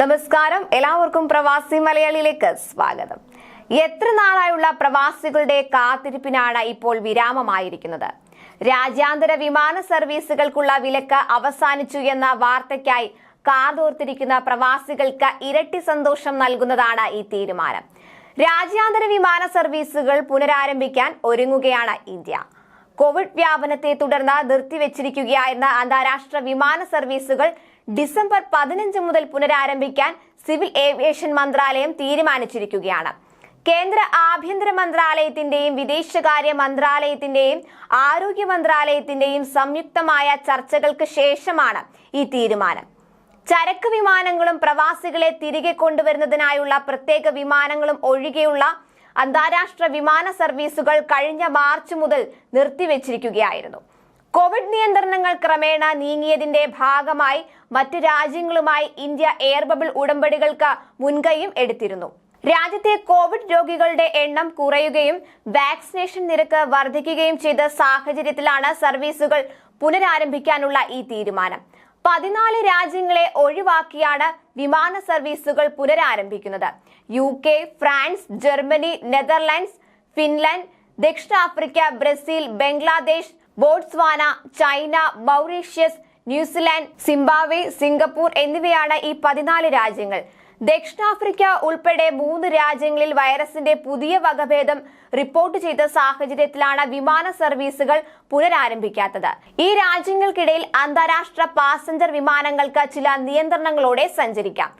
നമസ്കാരം. എല്ലാവർക്കും പ്രവാസി മലയാളിയിലേക്ക് സ്വാഗതം. എത്ര നാളായുള്ള പ്രവാസികളുടെ കാത്തിരിപ്പിനാണ് ഇപ്പോൾ വിരാമമായിരിക്കുന്നത്? രാജ്യാന്തര വിമാന സർവീസുകൾക്കുള്ള വിലക്ക് അവസാനിച്ചു എന്ന വാർത്തയ്ക്കായി കാതോർത്തിരിക്കുന്ന പ്രവാസികൾക്ക് ഇരട്ടി സന്തോഷം നൽകുന്നതാണ് ഈ തീരുമാനം. രാജ്യാന്തര വിമാന സർവീസുകൾ പുനരാരംഭിക്കാൻ ഒരുങ്ങുകയാണ് ഇന്ത്യ. കോവിഡ് വ്യാപനത്തെ തുടർന്ന് നിർത്തിവെച്ചിരിക്കുകയായിരുന്ന അന്താരാഷ്ട്ര വിമാന സർവീസുകൾ ഡിസംബർ പതിനഞ്ച് മുതൽ പുനരാരംഭിക്കാൻ സിവിൽ ഏവിയേഷൻ മന്ത്രാലയം തീരുമാനിച്ചിരിക്കുകയാണ്. കേന്ദ്ര ആഭ്യന്തര മന്ത്രാലയത്തിന്റെയും വിദേശകാര്യ മന്ത്രാലയത്തിന്റെയും ആരോഗ്യ മന്ത്രാലയത്തിന്റെയും സംയുക്തമായ ചർച്ചകൾക്ക് ശേഷമാണ് ഈ തീരുമാനം. ചരക്ക് വിമാനങ്ങളും പ്രവാസികളെ തിരികെ കൊണ്ടുവരുന്നതിനായുള്ള പ്രത്യേക വിമാനങ്ങളും ഒഴികെയുള്ള അന്താരാഷ്ട്ര വിമാന സർവീസുകൾ കഴിഞ്ഞ മാർച്ച് മുതൽ നിർത്തിവെച്ചിരിക്കുകയായിരുന്നു. കോവിഡ് നിയന്ത്രണങ്ങൾ ക്രമേണ നീങ്ങിയതിന്റെ ഭാഗമായി മറ്റ് രാജ്യങ്ങളുമായി ഇന്ത്യ എയർ ബബിൾ ഉടമ്പടികൾക്ക് മുൻകൈയും എടുത്തിരുന്നു. രാജ്യത്തെ കോവിഡ് രോഗികളുടെ എണ്ണം കുറയുകയും വാക്സിനേഷൻ നിരക്ക് വർദ്ധിക്കുകയും ചെയ്ത സാഹചര്യത്തിലാണ് സർവീസുകൾ പുനരാരംഭിക്കാനുള്ള ഈ തീരുമാനം. പതിനാല് രാജ്യങ്ങളെ ഒഴിവാക്കിയാണ് വിമാന സർവീസുകൾ പുനരാരംഭിക്കുന്നത്. U K France Germany Netherlands Finland ദക്ഷിണാഫ്രിക്ക Brazil Bangladesh Botswana China Mauritius New Zealand Zimbabwe Singapore എന്നിവയാണ് ഈ പതിനാല് രാജ്യങ്ങൾ. ദക്ഷിണാഫ്രിക്ക ഉൾപ്പെടെ മൂന്ന് രാജ്യങ്ങളിൽ വൈറസിന്റെ പുതിയ വകഭേദം റിപ്പോർട്ട് ചെയ്ത സാഹചര്യത്തിലാണ് വിമാന സർവീസുകൾ പുനരാരംഭിക്കാത്തത്. ഈ രാജ്യങ്ങൾക്കിടയിൽ അന്താരാഷ്ട്ര പാസഞ്ചർ വിമാനങ്ങൾക്ക് ചില നിയന്ത്രണങ്ങളോടെ സഞ്ചരിക്കാം.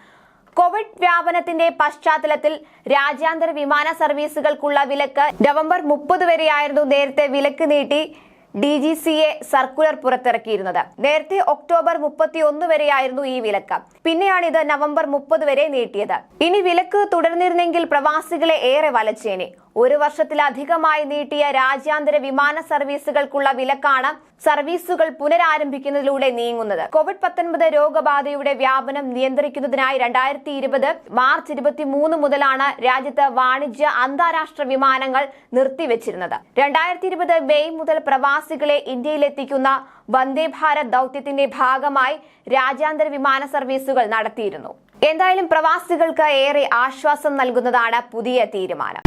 കോവിഡ് വ്യാപനത്തിന്റെ പശ്ചാത്തലത്തിൽ രാജ്യാന്തര വിമാന സർവീസുകൾക്കുള്ള വിലക്ക് നവംബർ മുപ്പത് വരെയായിരുന്നു നേരത്തെ വിലക്ക് നീട്ടി. D G C A circular പുറത്തിറക്കിയിരുന്നത്. നേരത്തെ ഒക്ടോബർ മുപ്പത്തി ഒന്ന് വരെയായിരുന്നു ഈ വിലക്ക്. പിന്നെയാണ് ഇത് നവംബർ മുപ്പത് വരെ നീട്ടിയത്. ഇനി വിലക്ക് തുടർന്നിരുന്നെങ്കിൽ പ്രവാസികളെ ഏറെ വലച്ചേനെ. ഒരു വർഷത്തിലധികമായി നീട്ടിയ രാജ്യാന്തര വിമാന സർവീസുകൾക്കുള്ള വിലക്കാണ് സർവീസുകൾ പുനരാരംഭിക്കുന്നതിലൂടെ നീങ്ങുന്നത്. കോവിഡ് പത്തൊൻപത് രോഗബാധയുടെ വ്യാപനം നിയന്ത്രിക്കുന്നതിനായി രണ്ടായിരത്തി ഇരുപത് മാർച്ച് ഇരുപത്തി മൂന്ന് മുതലാണ് രാജ്യത്ത് വാണിജ്യ അന്താരാഷ്ട്ര വിമാനങ്ങൾ നിർത്തിവെച്ചിരുന്നത്. രണ്ടായിരത്തി ഇരുപത് മെയ് മുതൽ പ്രവാസികളെ ഇന്ത്യയിലെത്തിക്കുന്ന വന്ദേ ഭാരത് ദൗത്യത്തിന്റെ ഭാഗമായി രാജ്യാന്തര വിമാന സർവീസുകൾ നടത്തിയിരുന്നു. എന്തായാലും പ്രവാസികൾക്ക് ഏറെ ആശ്വാസം നൽകുന്നതാണ് പുതിയ തീരുമാനം.